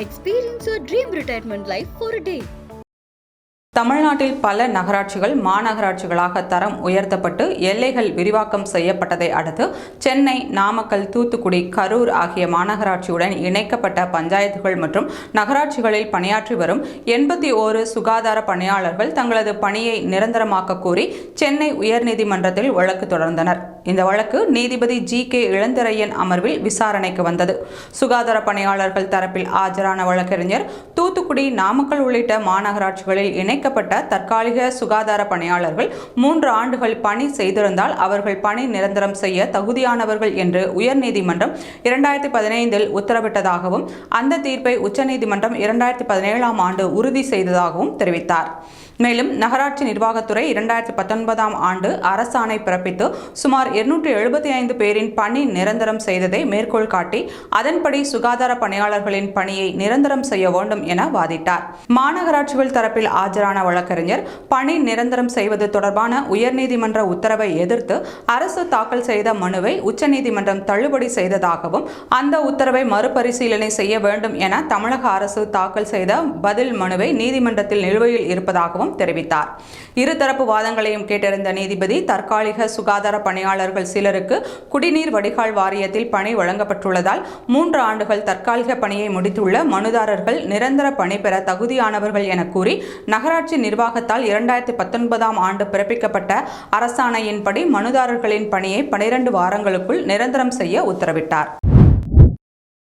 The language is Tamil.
Experience your dream retirement life for day தமிழ்நாட்டில் பல நகராட்சிகள் மாநகராட்சிகளாக தரம் உயர்த்தப்பட்டு எல்லைகள் விரிவாக்கம் செய்யப்பட்டதை அடுத்து சென்னை நாமக்கல் தூத்துக்குடி கரூர் ஆகிய மாநகராட்சியுடன் இணைக்கப்பட்ட பஞ்சாயத்துகள் மற்றும் நகராட்சிகளில் பணியாற்றி வரும் எண்பத்தி ஓரு சுகாதார பணியாளர்கள் தங்களது பணியை நிரந்தரமாக்க கோரி சென்னை உயர்நீதிமன்றத்தில் வழக்கு தொடர்ந்தனர். இந்த வழக்கு நீதிபதி ஜி கே இளந்திரையன் அமர்வில் விசாரணைக்கு வந்தது. சுகாதார பணியாளர்கள் தரப்பில் ஆஜரான வழக்கறிஞர் தூத்துக்குடி நாமக்கல் உள்ளிட்ட மாநகராட்சிகளில் இணைக்கப்பட்ட தற்காலிக சுகாதார பணியாளர்கள் மூன்று ஆண்டுகள் பணி செய்திருந்தால் அவர்கள் பணி நிரந்தரம் செய்ய தகுதியானவர்கள் என்று உயர்நீதிமன்றம் இரண்டாயிரத்தி பதினைந்தில் உத்தரவிட்டதாகவும் அந்த தீர்ப்பை உச்சநீதிமன்றம் இரண்டாயிரத்தி பதினேழாம் ஆண்டு உறுதி செய்ததாகவும் தெரிவித்தார். மேலும் நகராட்சி நிர்வாகத்துறை இரண்டாயிரத்தி பத்தொன்பதாம் ஆண்டு அரசாணை பிறப்பித்து சுமார் இருநூற்றி எழுபத்தி ஐந்து பேரின் பணி நிரந்தரம் செய்ததை மேற்கோள் காட்டி அதன்படி சுகாதார பணியாளர்களின் பணியை நிரந்தரம் செய்ய வேண்டும் என வாதிட்டார். மாநகராட்சிகள் தரப்பில் ஆஜரான வழக்கறிஞர் பணி நிரந்தரம் செய்வது தொடர்பான உயர்நீதிமன்ற உத்தரவை எதிர்த்து அரசு தாக்கல் செய்த மனுவை உச்சநீதிமன்றம் தள்ளுபடி செய்ததாகவும் அந்த உத்தரவை மறுபரிசீலனை செய்ய வேண்டும் என தமிழக அரசு தாக்கல் செய்த பதில் மனுவை நீதிமன்றத்தில் நிலுவையில் இருப்பதாகவும் தெரிவித்தார். இருதரப்பு வாதங்களையும் கேட்டறிந்த நீதிபதி தற்காலிக சுகாதார பணியாளர் பணியாளர்கள் சிலருக்கு குடிநீர் வடிகால் வாரியத்தில் பணி வழங்கப்பட்டுள்ளதால் மூன்று ஆண்டுகள் தற்காலிக பணியை முடித்துள்ள மனுதாரர்கள் நிரந்தர பணி பெற தகுதியானவர்கள் என கூறி நகராட்சி நிர்வாகத்தால் இரண்டாயிரத்தி பத்தொன்பதாம் ஆண்டு பிறப்பிக்கப்பட்ட அரசாணையின்படி மனுதாரர்களின் பணியை பனிரெண்டு வாரங்களுக்குள் நிரந்தரம் செய்ய உத்தரவிட்டார்.